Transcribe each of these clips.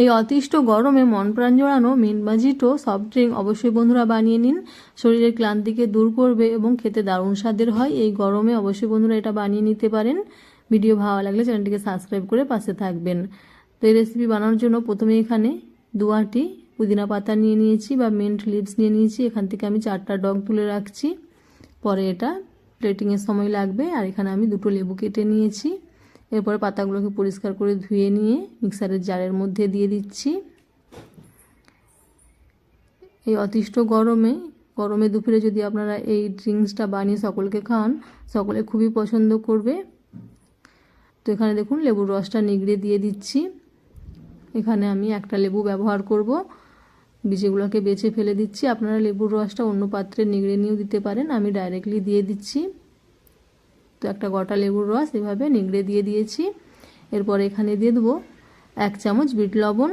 এই অতিষ্ঠ গরমে মন প্রাণ জোড়ানো মিনবাজিটো সফট ড্রিঙ্ক অবশ্যই বন্ধুরা বানিয়ে নিন। শরীরের ক্লান্তিকে দূর করবে এবং খেতে দারুণ স্বাদের হয়। এই গরমে অবশ্যই বন্ধুরা এটা বানিয়ে নিতে পারেন। ভিডিও ভালো লাগলে চ্যানেলটিকে সাবস্ক্রাইব করে পাশে থাকবেন। তো এই রেসিপি বানানোর জন্য প্রথমে এখানে দুয়াটি পুদিনা পাতা নিয়ে নিয়েছি বা মিন্ট লিভস নিয়ে নিয়েছি। এখান থেকে আমি চারটা ডগ তুলে রাখছি। পরে এটা প্লেটিংয়ের সময় লাগবে। আর এখানে আমি দুটো লেবু কেটে নিয়েছি। এরপরে পাতাগুলোকে পরিষ্কার করে ধুয়ে নিয়ে মিক্সারের জারের মধ্যে দিয়ে দিচ্ছি। এই অতিষ্ঠ গরমে গরমে দুপুরে যদি আপনারা এই ড্রিঙ্কসটা বানিয়ে সকলকে খান, সকলে খুবই পছন্দ করবে। তো এখানে দেখুন, লেবুর রসটা নিগড়ে দিয়ে দিচ্ছি। এখানে আমি একটা লেবু ব্যবহার করব। বীজগুলোকে বেছে ফেলে দিচ্ছি। আপনারা লেবুর রসটা অন্য পাত্রে নিগড়ে নিয়েও দিতে পারেন। আমি ডাইরেক্টলি দিয়ে দিচ্ছি। তো একটা গোটা লেবুর রস এভাবে নিংড়ে দিয়ে দিয়েছি। এরপর এখানে দিয়ে দেবো এক চামচ বিট লবণ।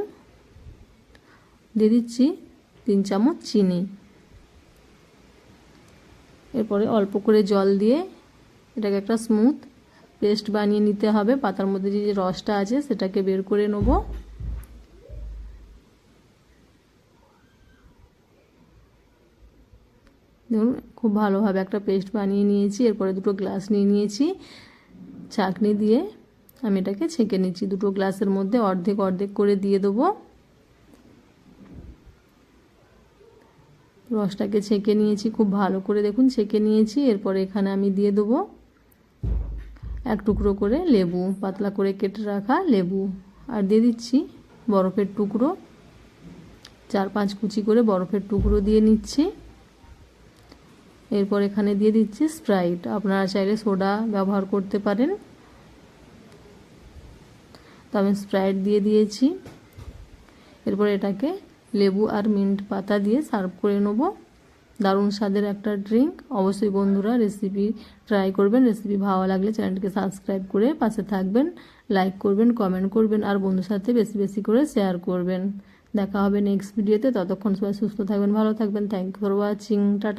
দিয়ে দিচ্ছি তিন চামচ চিনি। এরপরে অল্প করে জল দিয়ে এটাকে একটা স্মুথ পেস্ট বানিয়ে নিতে হবে। পাতার মধ্যে যে রসটা আছে সেটাকে বের করে নেব। দেখুন খুব ভালোভাবে একটা পেস্ট বানিয়ে নিয়েছি, এরপরে দুটো গ্লাস নিয়ে নিয়েছি। চাকনি দিয়ে আমি এটাকে ছেঁকে নিচ্ছি। দুটো গ্লাসের মধ্যে অর্ধেক অর্ধেক করে দিয়ে দেবো। রসটাকে ছেঁকে নিয়েছি, খুব ভালো করে দেখুন ছেঁকে নিয়েছি। এরপরে এখানে আমি দিয়ে দেবো এক টুকরো করে লেবু, পাতলা করে কেটে রাখা লেবু। আর দিয়ে দিচ্ছি বরফের টুকরো। চার পাঁচ কুচি করে বরফের টুকরো দিয়ে নিচ্ছি। এরপর এখানে দিয়ে দিচ্ছি স্প্রাইট আপনারা চাইলে সোডা ব্যবহার করতে পারেন। তো আমি স্প্রাইট দিয়ে দিয়েছি। এরপর এটাকে লেবু আর মিন্ট পাতা দিয়ে সার্ভ করে নেব। দারুণ স্বাদের একটা ড্রিঙ্ক। অবশ্যই বন্ধুরা রেসিপি ট্রাই করবেন। রেসিপি ভালো লাগলে চ্যানেলটিকে সাবস্ক্রাইব করে পাশে থাকবেন, লাইক করবেন, কমেন্ট করবেন আর বন্ধুর সাথে বেশি বেশি করে শেয়ার করবেন। দেখা হবে নেক্সট ভিডিওতে। ততক্ষণ সবাই সুস্থ থাকবেন, ভালো থাকবেন। Thank you for watching tata.